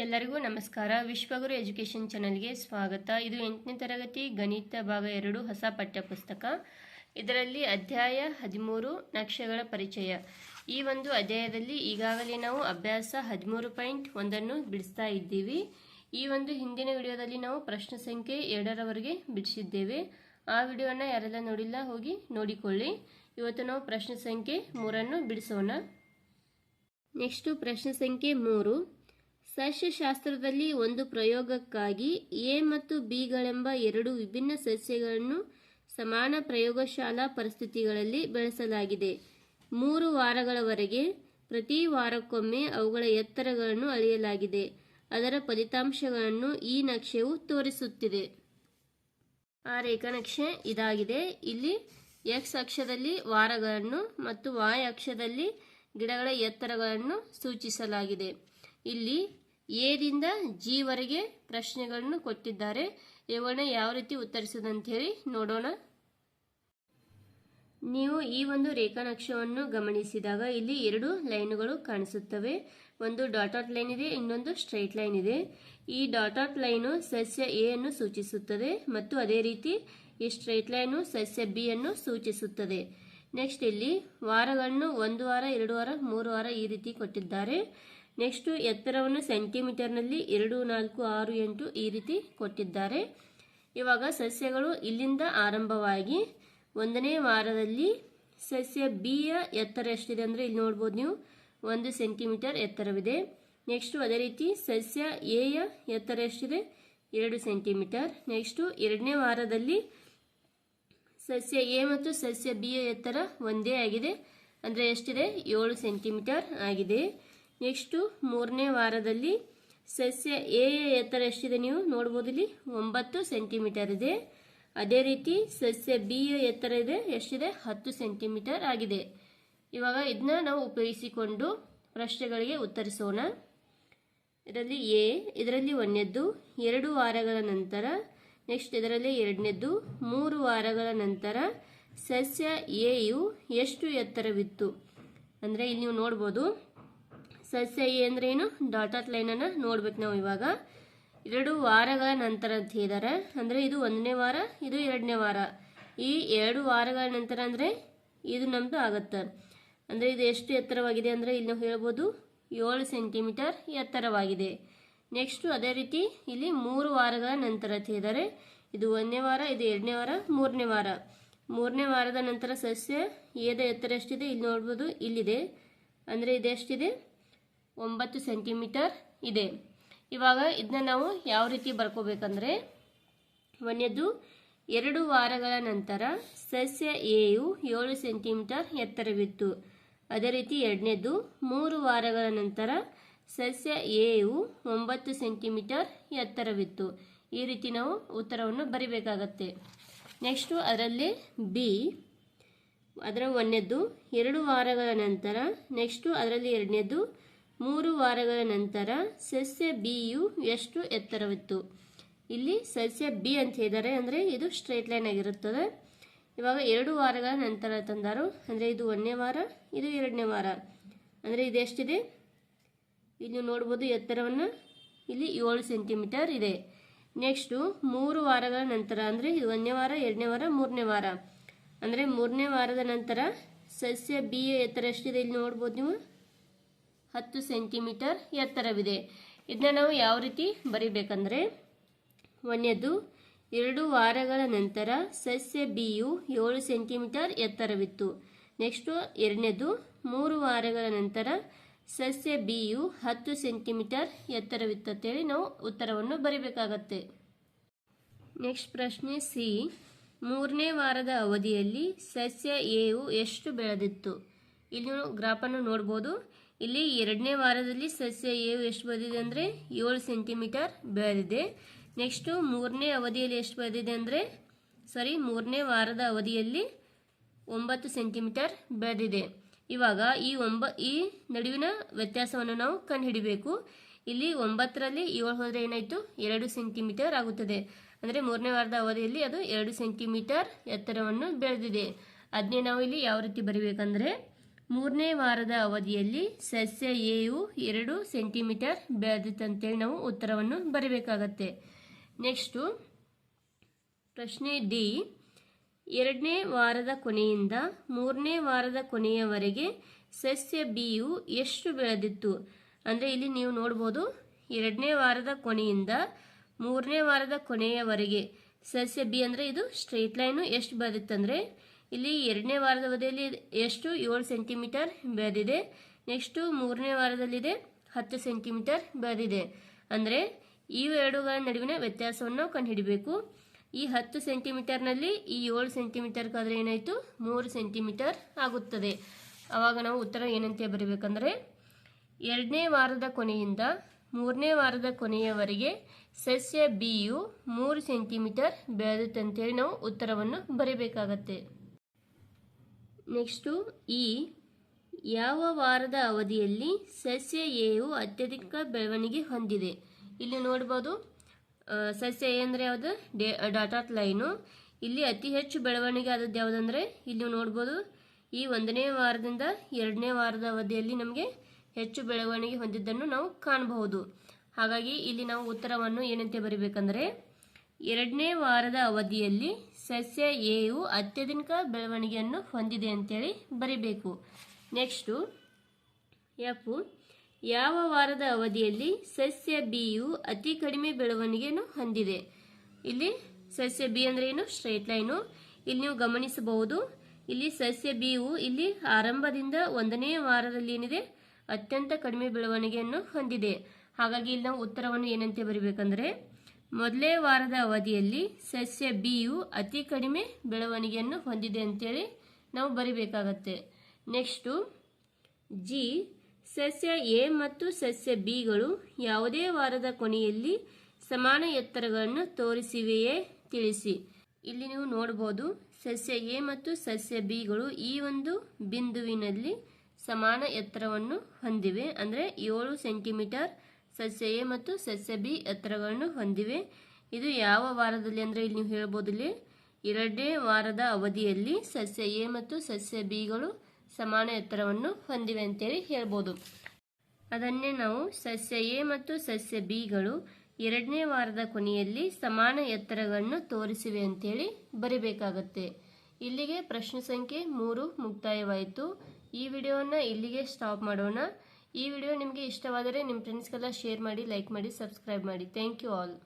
ಎಲ್ಲರಿಗೂ ನಮಸ್ಕಾರ. ವಿಶ್ವಗುರು ಎಜುಕೇಷನ್ ಚಾನಲ್ಗೆ ಸ್ವಾಗತ. ಇದು ಎಂಟನೇ ತರಗತಿ ಗಣಿತ ಭಾಗ ಎರಡು ಹೊಸ ಪಠ್ಯಪುಸ್ತಕ. ಇದರಲ್ಲಿ ಅಧ್ಯಾಯ ಹದಿಮೂರು ನಕ್ಷೆಗಳ ಪರಿಚಯ. ಈ ಒಂದು ಅಧ್ಯಾಯದಲ್ಲಿ ಈಗಾಗಲೇ ನಾವು ಅಭ್ಯಾಸ ಹದಿಮೂರು ಪಾಯಿಂಟ್ ಒಂದನ್ನು ಬಿಡಿಸ್ತಾ ಇದ್ದೀವಿ. ಈ ಒಂದು ಹಿಂದಿನ ವಿಡಿಯೋದಲ್ಲಿ ನಾವು ಪ್ರಶ್ನೆ ಸಂಖ್ಯೆ ಎರಡರವರೆಗೆ ಬಿಡಿಸಿದ್ದೇವೆ. ಆ ವಿಡಿಯೋನ ಯಾರೆಲ್ಲ ನೋಡಿಲ್ಲ ಹೋಗಿ ನೋಡಿಕೊಳ್ಳಿ. ಇವತ್ತು ನಾವು ಪ್ರಶ್ನೆ ಸಂಖ್ಯೆ ಮೂರನ್ನು ಬಿಡಿಸೋಣ. ನೆಕ್ಸ್ಟು ಪ್ರಶ್ನೆ ಸಂಖ್ಯೆ ಮೂರು. ಸಸ್ಯಶಾಸ್ತ್ರದಲ್ಲಿ ಒಂದು ಪ್ರಯೋಗಕ್ಕಾಗಿ ಎ ಮತ್ತು ಬಿಗಳೆಂಬ ಎರಡು ವಿಭಿನ್ನ ಸಸ್ಯಗಳನ್ನು ಸಮಾನ ಪ್ರಯೋಗಶಾಲಾ ಪರಿಸ್ಥಿತಿಗಳಲ್ಲಿ ಬೆಳೆಸಲಾಗಿದೆ. ಮೂರು ವಾರಗಳವರೆಗೆ ಪ್ರತಿ ವಾರಕ್ಕೊಮ್ಮೆ ಅವುಗಳ ಎತ್ತರಗಳನ್ನು ಅಳೆಯಲಾಗಿದೆ. ಅದರ ಫಲಿತಾಂಶಗಳನ್ನು ಈ ನಕ್ಷೆಯು ತೋರಿಸುತ್ತಿದೆ. ಆ ರೇಖಾನಕ್ಷೆ ಇದಾಗಿದೆ. ಇಲ್ಲಿ ಎಕ್ಸ್ ಅಕ್ಷದಲ್ಲಿ ವಾರಗಳನ್ನು ಮತ್ತು ವಾಯ್ ಅಕ್ಷದಲ್ಲಿ ಗಿಡಗಳ ಎತ್ತರಗಳನ್ನು ಸೂಚಿಸಲಾಗಿದೆ. ಇಲ್ಲಿ ಎದಿಂದ ಜಿವರೆಗೆ ಪ್ರಶ್ನೆಗಳನ್ನು ಕೊಟ್ಟಿದ್ದಾರೆ. ಇವುಗಳನ್ನ ಯಾವ ರೀತಿ ಉತ್ತರಿಸೋದಂತ ಹೇಳಿ ನೋಡೋಣ. ನೀವು ಈ ಒಂದು ರೇಖಾನಕ್ಷವನ್ನು ಗಮನಿಸಿದಾಗ ಇಲ್ಲಿ ಎರಡು ಲೈನ್ಗಳು ಕಾಣಿಸುತ್ತವೆ. ಒಂದು ಡಾಟಾಟ್ ಲೈನ್ ಇದೆ, ಇನ್ನೊಂದು ಸ್ಟ್ರೈಟ್ ಲೈನ್ ಇದೆ. ಈ ಡಾಟಾಟ್ ಲೈನು ಸಸ್ಯ ಎ ಅನ್ನು ಸೂಚಿಸುತ್ತದೆ ಮತ್ತು ಅದೇ ರೀತಿ ಈ ಸ್ಟ್ರೈಟ್ ಲೈನು ಸಸ್ಯ ಬಿ ಅನ್ನು ಸೂಚಿಸುತ್ತದೆ. ನೆಕ್ಸ್ಟ್ ಇಲ್ಲಿ ವಾರಗಳನ್ನು ಒಂದು ವಾರ, ಎರಡು ವಾರ, ಮೂರು ವಾರ ಈ ರೀತಿ ಕೊಟ್ಟಿದ್ದಾರೆ. ನೆಕ್ಸ್ಟ್ ಎತ್ತರವನ್ನು ಸೆಂಟಿಮೀಟರ್ನಲ್ಲಿ ಎರಡು, ನಾಲ್ಕು, ಆರು, ಎಂಟು ಈ ರೀತಿ ಕೊಟ್ಟಿದ್ದಾರೆ. ಇವಾಗ ಸಸ್ಯಗಳು ಇಲ್ಲಿಂದ ಆರಂಭವಾಗಿ ಒಂದನೇ ವಾರದಲ್ಲಿ ಸಸ್ಯ ಬಿಯ ಎತ್ತರ ಎಷ್ಟಿದೆ ಅಂದರೆ ಇಲ್ಲಿ ನೋಡ್ಬೋದು ನೀವು, ಒಂದು ಸೆಂಟಿಮೀಟರ್ ಎತ್ತರವಿದೆ. ನೆಕ್ಸ್ಟು ಅದೇ ರೀತಿ ಸಸ್ಯ ಎಯ ಎತ್ತರ ಎಷ್ಟಿದೆ? ಎರಡು ಸೆಂಟಿಮೀಟರ್ ನೆಕ್ಸ್ಟು ಎರಡನೇ ವಾರದಲ್ಲಿ ಸಸ್ಯ ಎ ಮತ್ತು ಸಸ್ಯ ಬಿ ಎತ್ತರ ಒಂದೇ ಆಗಿದೆ. ಅಂದರೆ ಎಷ್ಟಿದೆ? ಏಳು ಸೆಂಟಿಮೀಟರ್ ಆಗಿದೆ. ನೆಕ್ಸ್ಟು ಮೂರನೇ ವಾರದಲ್ಲಿ ಸಸ್ಯ ಎ ಎತ್ತರ ಎಷ್ಟಿದೆ ನೀವು ನೋಡ್ಬೋದು ಇಲ್ಲಿ? ಒಂಬತ್ತು ಸೆಂಟಿಮೀಟರ್ ಇದೆ. ಅದೇ ರೀತಿ ಸಸ್ಯ ಬಿ ಎತ್ತರ ಇದೆ, ಎಷ್ಟಿದೆ? ಹತ್ತು ಸೆಂಟಿಮೀಟರ್ ಆಗಿದೆ. ಇವಾಗ ಇದನ್ನ ನಾವು ಉಪಯೋಗಿಸಿಕೊಂಡು ಪ್ರಶ್ನೆಗಳಿಗೆ ಉತ್ತರಿಸೋಣ. ಇದರಲ್ಲಿ ಎ, ಇದರಲ್ಲಿ ಒಂದನೇದ್ದು ಎರಡು ವಾರಗಳ ನಂತರ ನೆಕ್ಸ್ಟ್ ಇದರಲ್ಲಿ ಎರಡನೇದ್ದು, ಮೂರು ವಾರಗಳ ನಂತರ ಸಸ್ಯ ಎಯು ಎಷ್ಟು ಎತ್ತರವಿತ್ತು? ಅಂದರೆ ಇಲ್ಲಿ ನೀವು ನೋಡ್ಬೋದು. ಸಸ್ಯ ಎ ಅಂದರೆ ಏನು? ಡಾಟಾಟ್ ಲೈನನ್ನು ನೋಡ್ಬೇಕು ನಾವು ಇವಾಗ. ಎರಡು ವಾರಗಳ ನಂತರ ಅಂತ ಹೇಳಿದ್ದಾರೆ ಅಂದರೆ ಇದು ಒಂದನೇ ವಾರ, ಇದು ಎರಡನೇ ವಾರ. ಈ ಎರಡು ವಾರಗಳ ನಂತರ ಅಂದರೆ ಇದು ನಮ್ಮದು ಆಗುತ್ತೆ. ಅಂದರೆ ಇದು ಎಷ್ಟು ಎತ್ತರವಾಗಿದೆ ಅಂದರೆ ಇಲ್ಲಿ ನಾವು ಹೇಳ್ಬೋದು ಏಳು ಸೆಂಟಿಮೀಟರ್ ಎತ್ತರವಾಗಿದೆ. ನೆಕ್ಸ್ಟು ಅದೇ ರೀತಿ ಇಲ್ಲಿ ಮೂರು ವಾರಗಳ ನಂತರ ಹೇಳಿದ್ದಾರೆ ಇದು ಒಂದನೇ ವಾರ, ಇದು ಎರಡನೇ ವಾರ, ಮೂರನೇ ವಾರ. ಮೂರನೇ ವಾರದ ನಂತರ ಸಸ್ಯ ಏದ ಎತ್ತರ ಎಷ್ಟಿದೆ? ಇಲ್ಲಿ ನೋಡ್ಬೋದು, ಇಲ್ಲಿದೆ. ಅಂದರೆ ಇದೆಷ್ಟಿದೆ ಒಂಬತ್ತು ಸೆಂಟಿಮೀಟರ್ ಇದೆ. ಇವಾಗ ಇದನ್ನ ನಾವು ಯಾವ ರೀತಿ ಬರ್ಕೋಬೇಕಂದ್ರೆ, ಒಂದನೇದು, ಎರಡು ವಾರಗಳ ನಂತರ ಸಸ್ಯ ಎಯು ಏಳು ಸೆಂಟಿಮೀಟರ್ ಎತ್ತರವಿತ್ತು. ಅದೇ ರೀತಿ ಎರಡನೇದು, ಮೂರು ವಾರಗಳ ನಂತರ ಸಸ್ಯ ಎಯು ಒಂಬತ್ತು ಸೆಂಟಿಮೀಟರ್ ಎತ್ತರವಿತ್ತು. ಈ ರೀತಿ ನಾವು ಉತ್ತರವನ್ನು ಬರಿಬೇಕಾಗತ್ತೆ. ನೆಕ್ಸ್ಟು ಅದರಲ್ಲಿ ಬಿ ಅದರ ಒಂದನೇದ್ದು ಎರಡು ವಾರಗಳ ನಂತರ ನೆಕ್ಸ್ಟು ಅದರಲ್ಲಿ ಎರಡನೇದು ಮೂರು ವಾರಗಳ ನಂತರ ಸಸ್ಯ ಬಿಯು ಎಷ್ಟು ಎತ್ತರವಿತ್ತು? ಇಲ್ಲಿ ಸಸ್ಯ ಬಿ ಅಂತ ಹೇಳಿದ್ದಾರೆ ಅಂದರೆ ಇದು ಸ್ಟ್ರೈಟ್ ಲೈನ್ ಆಗಿರುತ್ತದೆ. ಇವಾಗ ಎರಡು ವಾರಗಳ ನಂತರ ತಂದರು ಅಂದರೆ ಇದು ಒಂದನೇ ವಾರ, ಇದು ಎರಡನೇ ವಾರ. ಅಂದರೆ ಇದು ಎಷ್ಟಿದೆ? ಇಲ್ಲಿ ನೋಡ್ಬೋದು ಎತ್ತರವನ್ನು ಇಲ್ಲಿ ಏಳು ಸೆಂಟಿಮೀಟರ್ ಇದೆ. ನೆಕ್ಸ್ಟು ಮೂರು ವಾರಗಳ ನಂತರ ಅಂದರೆ ಇದು ಒಂದನೇ ವಾರ, ಎರಡನೇ ವಾರ, ಮೂರನೇ ವಾರ. ಅಂದರೆ ಮೂರನೇ ವಾರದ ನಂತರ ಸಸ್ಯ ಬಿ ಎತ್ತರ ಎಷ್ಟಿದೆ ಇಲ್ಲಿ ನೋಡ್ಬೋದು ನೀವು? ಹತ್ತು ಸೆಂಟಿಮೀಟರ್ ಎತ್ತರವಿದೆ. ಇದನ್ನ ನಾವು ಯಾವ ರೀತಿ ಬರಿಬೇಕಂದ್ರೆ ಒಂದನೇದು, ಎರಡು ವಾರಗಳ ನಂತರ ಸಸ್ಯ ಬಿಯು ಏಳು ಸೆಂಟಿಮೀಟರ್ ಎತ್ತರವಿತ್ತು. ನೆಕ್ಸ್ಟು ಎರಡನೇದು, ಮೂರು ವಾರಗಳ ನಂತರ ಸಸ್ಯ ಬಿಯು ಹತ್ತು ಸೆಂಟಿಮೀಟರ್ ಎತ್ತರವಿತ್ತಂತೇಳಿ ನಾವು ಉತ್ತರವನ್ನು ಬರೀಬೇಕಾಗತ್ತೆ. ನೆಕ್ಸ್ಟ್ ಪ್ರಶ್ನೆ ಸಿ. ಮೂರನೇ ವಾರದ ಅವಧಿಯಲ್ಲಿ ಸಸ್ಯ ಎಯು ಎಷ್ಟು ಬೆಳೆದಿತ್ತು? ಇಲ್ಲಿ ಗ್ರಾಫನ್ನು ನೋಡ್ಬೋದು. ಇಲ್ಲಿ ಎರಡನೇ ವಾರದಲ್ಲಿ ಸಸ್ಯ ಎಯು ಎಷ್ಟು ಬೆಳೆದಿದೆ ಅಂದರೆ ಏಳು ಸೆಂಟಿಮೀಟರ್ ಬೆಳೆದಿದೆ. ನೆಕ್ಸ್ಟು ಮೂರನೇ ಅವಧಿಯಲ್ಲಿ ಎಷ್ಟು ಬೆಳೆದಿದೆ ಅಂದರೆ ಸಾರಿ ಮೂರನೇ ವಾರದ ಅವಧಿಯಲ್ಲಿ ಒಂಬತ್ತು ಸೆಂಟಿಮೀಟರ್ ಬೆಳೆದಿದೆ. ಇವಾಗ ಈ ಒಂಬ, ಈ ನಡುವಿನ ವ್ಯತ್ಯಾಸವನ್ನು ನಾವು ಕಂಡುಹಿಡಿಬೇಕು. ಇಲ್ಲಿ ಒಂಬತ್ತರಲ್ಲಿ ಏಳು ಹೋದರೆ ಏನಾಯಿತು? ಎರಡು ಸೆಂಟಿಮೀಟರ್ ಆಗುತ್ತದೆ. ಅಂದರೆ ಮೂರನೇ ವಾರದ ಅವಧಿಯಲ್ಲಿ ಅದು ಎರಡು ಸೆಂಟಿಮೀಟರ್ ಎತ್ತರವನ್ನು ಬೆಳೆದಿದೆ. ಅದನ್ನೇ ನಾವು ಇಲ್ಲಿ ಯಾವ ರೀತಿ ಬರಿಬೇಕಂದ್ರೆ, ಮೂರನೇ ವಾರದ ಅವಧಿಯಲ್ಲಿ ಸಸ್ಯ ಎಯು ಎರಡು ಸೆಂಟಿಮೀಟರ್ ಬೆಳೆದಿತ್ತಂತೇಳಿ ನಾವು ಉತ್ತರವನ್ನು ಬರೀಬೇಕಾಗತ್ತೆ. ನೆಕ್ಸ್ಟು ಪ್ರಶ್ನೆ ಡಿ ಎರಡನೇ ವಾರದ ಕೊನೆಯಿಂದ ಮೂರನೇ ವಾರದ ಕೊನೆಯವರೆಗೆ ಸಸ್ಯ ಬಿಯು ಎಷ್ಟು ಬೆಳೆದಿತ್ತು? ಅಂದರೆ ಇಲ್ಲಿ ನೀವು ನೋಡ್ಬೋದು, ಎರಡನೇ ವಾರದ ಕೊನೆಯಿಂದ ಮೂರನೇ ವಾರದ ಕೊನೆಯವರೆಗೆ ಸಸ್ಯ ಬಿ ಅಂದರೆ ಇದು ಸ್ಟ್ರೇಟ್ ಲೈನು ಎಷ್ಟು ಬೆಳೆದಿತ್ತಂದರೆ ಇಲ್ಲಿ ಎರಡನೇ ವಾರದ ಅವಧಿಯಲ್ಲಿ ಎಷ್ಟು? ಏಳು ಸೆಂಟಿಮೀಟರ್ ಬೆಳೆದಿದೆ. ನೆಕ್ಸ್ಟು ಮೂರನೇ ವಾರದಲ್ಲಿದೆ ಹತ್ತು ಸೆಂಟಿಮೀಟರ್ ಬೆಳೆದಿದೆ. ಅಂದರೆ ಈ ಎರಡುಗಳ ನಡುವಿನ ವ್ಯತ್ಯಾಸವನ್ನು ಕಂಡುಹಿಡಬೇಕು. ಈ ಹತ್ತು ಸೆಂಟಿಮೀಟರ್ನಲ್ಲಿ ಈ ಏಳು ಸೆಂಟಿಮೀಟರ್ಗಾದರೆ ಏನಾಯಿತು? ಮೂರು ಸೆಂಟಿಮೀಟರ್ ಆಗುತ್ತದೆ. ಆವಾಗ ನಾವು ಉತ್ತರ ಏನಂತ ಬರೀಬೇಕಂದ್ರೆ, ಎರಡನೇ ವಾರದ ಕೊನೆಯಿಂದ ಮೂರನೇ ವಾರದ ಕೊನೆಯವರೆಗೆ ಸಸ್ಯ ಬಿಯು ಮೂರು ಸೆಂಟಿಮೀಟರ್ ಬೆಳೆದಂತೇಳಿ ನಾವು ಉತ್ತರವನ್ನು ಬರೀಬೇಕಾಗತ್ತೆ. ನೆಕ್ಸ್ಟು, ಈ ಯಾವ ವಾರದ ಅವಧಿಯಲ್ಲಿ ಸಸ್ಯ ಎಯು ಅತ್ಯಧಿಕ ಬೆಳವಣಿಗೆ ಹೊಂದಿದೆ? ಇಲ್ಲಿ ನೋಡ್ಬೋದು ಸಸ್ಯ ಎ ಅಂದರೆ ಯಾವುದು ಡೇ ಡಾಟಾಟ್ ಲೈನು ಇಲ್ಲಿ ಅತಿ ಹೆಚ್ಚು ಬೆಳವಣಿಗೆ ಆದದ್ದು ಯಾವುದಂದರೆ, ಇಲ್ಲಿ ನೋಡ್ಬೋದು, ಈ ಒಂದನೇ ವಾರದಿಂದ ಎರಡನೇ ವಾರದ ಅವಧಿಯಲ್ಲಿ ನಮಗೆ ಹೆಚ್ಚು ಬೆಳವಣಿಗೆ ಹೊಂದಿದ್ದನ್ನು ನಾವು ಕಾಣಬಹುದು. ಹಾಗಾಗಿ ಇಲ್ಲಿ ನಾವು ಉತ್ತರವನ್ನು ಏನಂತೆ ಬರೀಬೇಕಂದ್ರೆ, ಎರಡನೇ ವಾರದ ಅವಧಿಯಲ್ಲಿ ಸಸ್ಯ ಎಯು ಅತ್ಯಧಿಕ ಬೆಳವಣಿಗೆಯನ್ನು ಹೊಂದಿದೆ ಅಂತೇಳಿ ಬರಿಬೇಕು. ನೆಕ್ಸ್ಟು ಎಫ್ ಯಾವ ವಾರದ ಅವಧಿಯಲ್ಲಿ ಸಸ್ಯ ಬಿಯು ಅತಿ ಕಡಿಮೆ ಬೆಳವಣಿಗೆಯನ್ನು ಹೊಂದಿದೆ? ಇಲ್ಲಿ ಸಸ್ಯ ಬಿ ಅಂದ್ರೆ ಏನು? Straight line. ಇಲ್ಲಿ ನೀವು ಗಮನಿಸಬಹುದು, ಇಲ್ಲಿ ಸಸ್ಯ ಬಿಯು ಇಲ್ಲಿ ಆರಂಭದಿಂದ ಒಂದನೇ ವಾರದಲ್ಲಿ ಏನಿದೆ? ಅತ್ಯಂತ ಕಡಿಮೆ ಬೆಳವಣಿಗೆಯನ್ನು ಹೊಂದಿದೆ. ಹಾಗಾಗಿ ಇಲ್ಲಿ ನಾವು ಉತ್ತರವನ್ನು ಏನಂತೆ ಬರೀಬೇಕಂದ್ರೆ, ಮೊದಲೇ ವಾರದ ಅವಧಿಯಲ್ಲಿ ಸಸ್ಯ ಬಿಯು ಅತಿ ಕಡಿಮೆ ಬೆಳವಣಿಗೆಯನ್ನು ಹೊಂದಿದೆ ಅಂತೇಳಿ ನಾವು ಬರಿಬೇಕಾಗತ್ತೆ. ನೆಕ್ಸ್ಟು, ಜಿ ಸಸ್ಯ ಎ ಮತ್ತು ಸಸ್ಯ ಬಿಗಳು ಯಾವುದೇ ವಾರದ ಕೊನೆಯಲ್ಲಿ ಸಮಾನ ಎತ್ತರಗಳನ್ನು ತೋರಿಸಿವೆಯೇ ತಿಳಿಸಿ. ಇಲ್ಲಿ ನೀವು ನೋಡಬಹುದು ಸಸ್ಯ ಎ ಮತ್ತು ಸಸ್ಯ ಬಿಗಳು ಈ ಒಂದು ಬಿಂದುವಿನಲ್ಲಿ ಸಮಾನ ಎತ್ತರವನ್ನು ಹೊಂದಿವೆ. ಅಂದರೆ ಏಳು ಸೆಂಟಿಮೀಟರ್ ಸಸ್ಯ ಎ ಮತ್ತು ಸಸ್ಯ ಬಿ ಎತ್ತರಗಳನ್ನು ಹೊಂದಿವೆ. ಇದು ಯಾವ ವಾರದಲ್ಲಿ ಅಂದರೆ ಇಲ್ಲಿ ನೀವು ಹೇಳ್ಬೋದು ಇಲ್ಲಿ ಎರಡನೇ ವಾರದ ಅವಧಿಯಲ್ಲಿ ಸಸ್ಯ ಎ ಮತ್ತು ಸಸ್ಯ ಬಿಗಳು ಸಮಾನ ಎತ್ತರವನ್ನು ಹೊಂದಿವೆ ಅಂತೇಳಿ ಹೇಳ್ಬೋದು. ಅದನ್ನೇ ನಾವು ಸಸ್ಯ ಎ ಮತ್ತು ಸಸ್ಯ ಬಿಗಳು ಎರಡನೇ ವಾರದ ಕೊನೆಯಲ್ಲಿ ಸಮಾನ ಎತ್ತರಗಳನ್ನು ತೋರಿಸಿವೆ ಅಂತೇಳಿ ಬರಿಬೇಕಾಗತ್ತೆ. ಇಲ್ಲಿಗೆ ಪ್ರಶ್ನೆ ಸಂಖ್ಯೆ ಮೂರು ಮುಕ್ತಾಯವಾಯಿತು. ಈ ವಿಡಿಯೋನ ಇಲ್ಲಿಗೆ ಸ್ಟಾಪ್ ಮಾಡೋಣ. ಈ ವಿಡಿಯೋ ನಿಮಗೆ ಇಷ್ಟವಾದರೆ ನಿಮ್ಮ ಫ್ರೆಂಡ್ಸ್ಗೆಲ್ಲ ಶೇರ್ ಮಾಡಿ ಲೈಕ್ ಮಾಡಿ ಸಬ್ಸ್ಕ್ರೈಬ್ ಮಾಡಿ. Thank you all